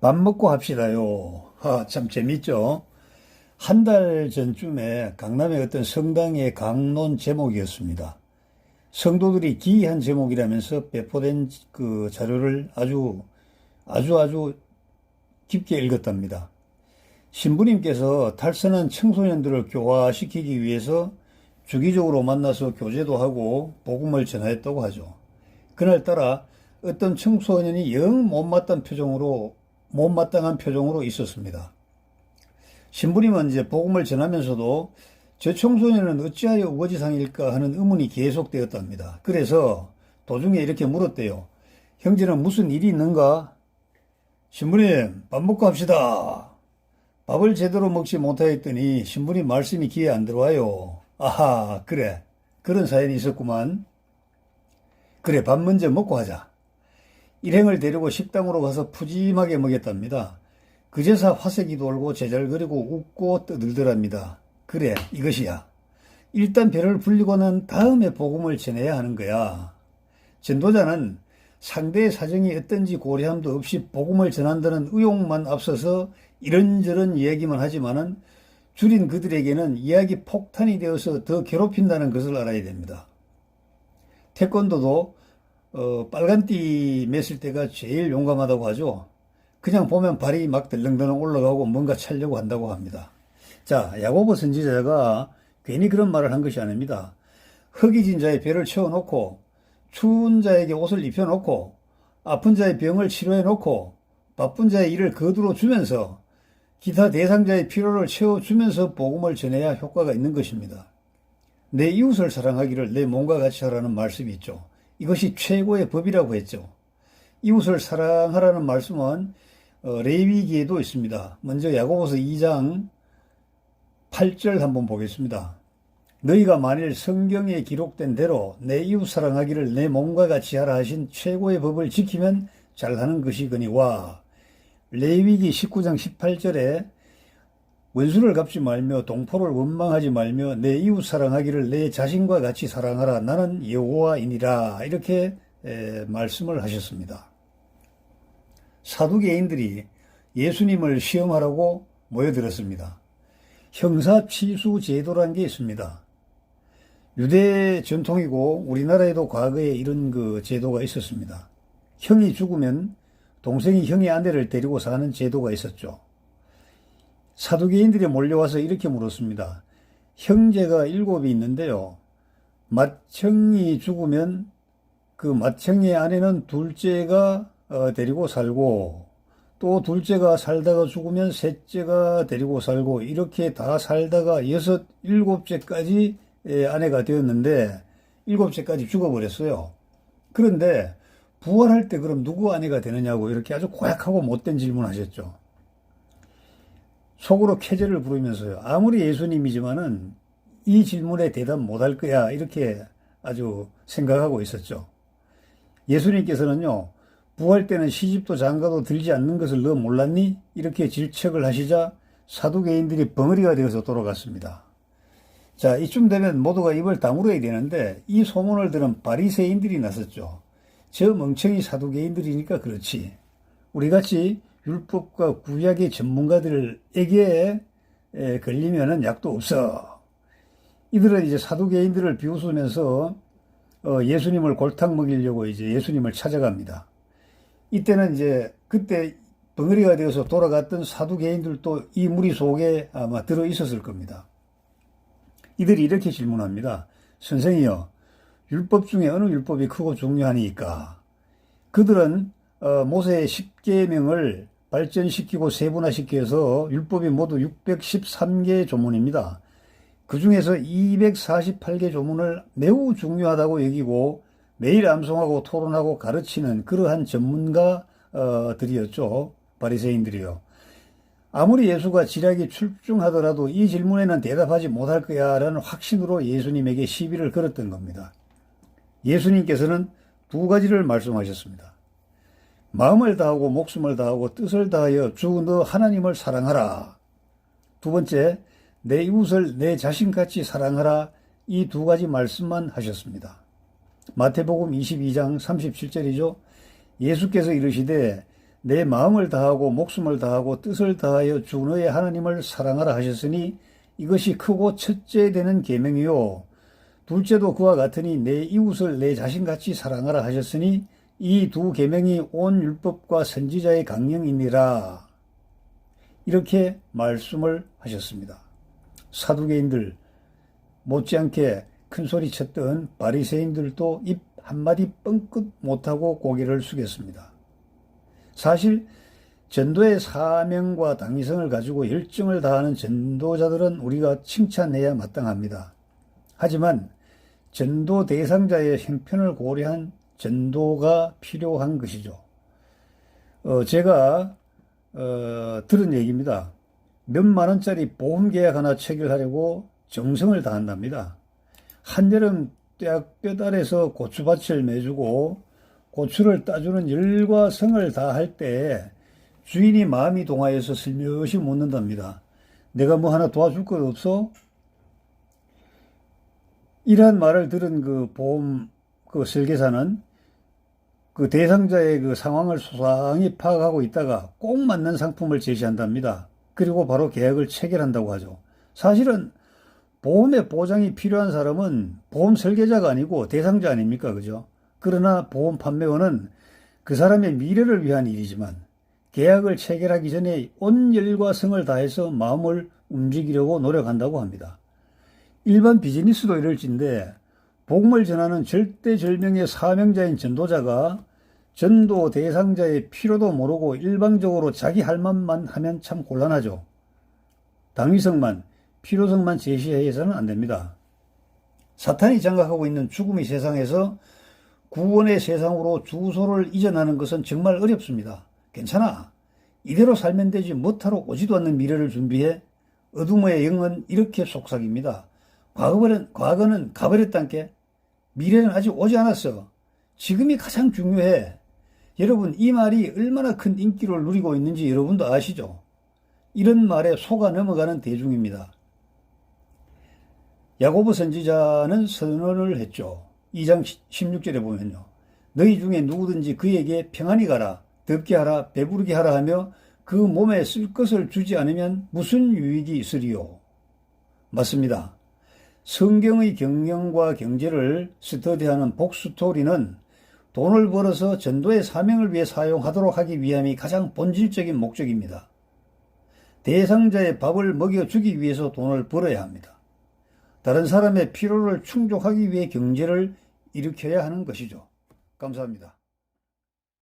밥 먹고 합시다요. 하, 참 재밌죠? 한 달 전쯤에 강남의 어떤 성당의 강론 제목이었습니다. 성도들이 기이한 제목이라면서 배포된 그 자료를 아주, 아주 아주 깊게 읽었답니다. 신부님께서 탈선한 청소년들을 교화시키기 위해서 주기적으로 만나서 교제도 하고 복음을 전하였다고 하죠. 그날따라 어떤 청소년이 영 못마땅한 표정으로 못마땅한 표정으로 있었습니다. 신부님은 이제 복음을 전하면서도 저 청소년은 어찌하여 우거지상일까 하는 의문이 계속되었답니다. 그래서 도중에 이렇게 물었대요. 형제는 무슨 일이 있는가? 신부님, 밥 먹고 합시다. 밥을 제대로 먹지 못하였더니 신부님 말씀이 귀에 안 들어와요. 아하, 그래. 그런 사연이 있었구만. 그래, 밥 먼저 먹고 하자. 일행을 데리고 식당으로 가서 푸짐하게 먹였답니다. 그제서 화색이 돌고 제잘거리고 웃고 떠들더랍니다. 그래, 이것이야. 일단 배를 불리고 난 다음에 복음을 전해야 하는 거야. 전도자는 상대의 사정이 어떤지 고려함도 없이 복음을 전한다는 의욕만 앞서서 이런저런 이야기만 하지만은 줄인 그들에게는 이야기 폭탄이 되어서 더 괴롭힌다는 것을 알아야 됩니다. 태권도도 어, 빨간띠 맸을 때가 제일 용감하다고 하죠. 그냥 보면 발이 막 덜렁덜렁 올라가고 뭔가 차려고 한다고 합니다. 자, 야고보 선지자가 괜히 그런 말을 한 것이 아닙니다. 허기진 자의 배를 채워놓고 추운 자에게 옷을 입혀놓고 아픈 자의 병을 치료해놓고 바쁜 자의 일을 거두어 주면서 기타 대상자의 필요를 채워주면서 복음을 전해야 효과가 있는 것입니다. 내 이웃을 사랑하기를 내 몸과 같이 하라는 말씀이 있죠. 이것이 최고의 법이라고 했죠. 이웃을 사랑하라는 말씀은 어, 레위기에도 있습니다. 먼저 야고보서 2장 8절 한번 보겠습니다. 너희가 만일 성경에 기록된 대로 내 이웃 사랑하기를 내 몸과 같이 하라 하신 최고의 법을 지키면 잘하는 것이거니와 레위기 19장 18절에 원수를 갚지 말며 동포를 원망하지 말며 내 이웃 사랑하기를 내 자신과 같이 사랑하라 나는 여호와이니라 이렇게 에, 말씀을 하셨습니다. 사두개인들이 예수님을 시험하라고 모여들었습니다. 형사치수 제도라는 게 있습니다. 유대 전통이고 우리나라에도 과거에 이런 그 제도가 있었습니다. 형이 죽으면 동생이 형의 아내를 데리고 사는 제도가 있었죠. 사두개인들이 몰려와서 이렇게 물었습니다. 형제가 일곱이 있는데요. 맏형이 죽으면 그 맏형의 아내는 둘째가 어, 데리고 살고 또 둘째가 살다가 죽으면 셋째가 데리고 살고 이렇게 다 살다가 여섯 일곱째까지 아내가 되었는데 일곱째까지 죽어버렸어요. 그런데 부활할 때 그럼 누구 아내가 되느냐고 이렇게 아주 고약하고 못된 질문하셨죠. 속으로 쾌재를 부르면서요. 아무리 예수님이지만은 이 질문에 대답 못할 거야 이렇게 아주 생각하고 있었죠. 예수님께서는요. 부활 때는 시집도 장가도 들지 않는 것을 너 몰랐니? 이렇게 질책을 하시자 사두개인들이 벙어리가 되어서 돌아갔습니다. 자, 이쯤 되면 모두가 입을 다물어야 되는데 이 소문을 들은 바리새인들이 나섰죠. 저 멍청이 사두개인들이니까 그렇지. 우리같이 율법과 구약의 전문가들에게 걸리면은 약도 없어. 이들은 이제 사두개인들을 비웃으면서 어, 예수님을 골탕 먹이려고 이제 예수님을 찾아갑니다. 이때는 이제 그때 벙어리가 되어서 돌아갔던 사두개인들도 이 무리 속에 아마 들어 있었을 겁니다. 이들이 이렇게 질문합니다. 선생이요, 율법 중에 어느 율법이 크고 중요하니까? 그들은 어, 모세의 10계명을 발전시키고 세분화시켜서 율법이 모두 613개 조문입니다. 그 중에서 248개 조문을 매우 중요하다고 여기고 매일 암송하고 토론하고 가르치는 그러한 전문가들이었죠. 바리새인들이요. 아무리 예수가 지략이 출중하더라도 이 질문에는 대답하지 못할 거야 라는 확신으로 예수님에게 시비를 걸었던 겁니다. 예수님께서는 두 가지를 말씀하셨습니다. 마음을 다하고 목숨을 다하고 뜻을 다하여 주 너 하나님을 사랑하라. 두 번째, 내 이웃을 내 자신같이 사랑하라. 이 두 가지 말씀만 하셨습니다. 마태복음 22장 37절이죠. 예수께서 이르시되 내 마음을 다하고 목숨을 다하고 뜻을 다하여 주 너의 하나님을 사랑하라 하셨으니 이것이 크고 첫째 되는 계명이요 둘째도 그와 같으니 내 이웃을 내 자신같이 사랑하라 하셨으니 이 두 계명이 온 율법과 선지자의 강령이니라 이렇게 말씀을 하셨습니다. 사두개인들 못지않게 큰 소리 쳤던 바리새인들도 입 한마디 뻥끗 못하고 고개를 숙였습니다. 사실 전도의 사명과 당위성을 가지고 열정을 다하는 전도자들은 우리가 칭찬해야 마땅합니다. 하지만 전도 대상자의 형편을 고려한 전도가 필요한 것이죠. 어, 제가 어, 들은 얘기입니다. 몇만 원짜리 보험 계약 하나 체결하려고 정성을 다한답니다. 한여름 떼약볕 아래서 고추밭을 매주고 고추를 따주는 열과 성을 다할 때 주인이 마음이 동하여서 슬며시 묻는답니다. 내가 뭐 하나 도와줄 것 없어? 이러한 말을 들은 그 보험 그 설계사는 그 대상자의 그 상황을 소상히 파악하고 있다가 꼭 맞는 상품을 제시한답니다. 그리고 바로 계약을 체결한다고 하죠. 사실은 보험의 보장이 필요한 사람은 보험 설계자가 아니고 대상자 아닙니까? 그죠? 그러나 보험 판매원은 그 사람의 미래를 위한 일이지만 계약을 체결하기 전에 온 열과 성을 다해서 마음을 움직이려고 노력한다고 합니다. 일반 비즈니스도 이럴진데 복음을 전하는 절대절명의 사명자인 전도자가 전도 대상자의 필요도 모르고 일방적으로 자기 할 말만 하면 참 곤란하죠. 당위성만, 필요성만 제시해서는 안 됩니다. 사탄이 장악하고 있는 죽음의 세상에서 구원의 세상으로 주소를 이전하는 것은 정말 어렵습니다. 괜찮아. 이대로 살면 되지 못하러 오지도 않는 미래를 준비해 어둠의 영은 이렇게 속삭입니다. 과거는, 과거는 가버렸단께. 미래는 아직 오지 않았어. 지금이 가장 중요해. 여러분, 이 말이 얼마나 큰 인기를 누리고 있는지 여러분도 아시죠? 이런 말에 속아 넘어가는 대중입니다. 야고보 선지자는 선언을 했죠. 2장 16절에 보면요. 너희 중에 누구든지 그에게 평안히 가라, 덥게 하라, 배부르게 하라 하며 그 몸에 쓸 것을 주지 않으면 무슨 유익이 있으리요? 맞습니다. 성경의 경영과 경제를 스터디하는 복스토리는 돈을 벌어서 전도의 사명을 위해 사용하도록 하기 위함이 가장 본질적인 목적입니다. 대상자의 밥을 먹여주기 위해서 돈을 벌어야 합니다. 다른 사람의 필요를 충족하기 위해 경제를 일으켜야 하는 것이죠. 감사합니다.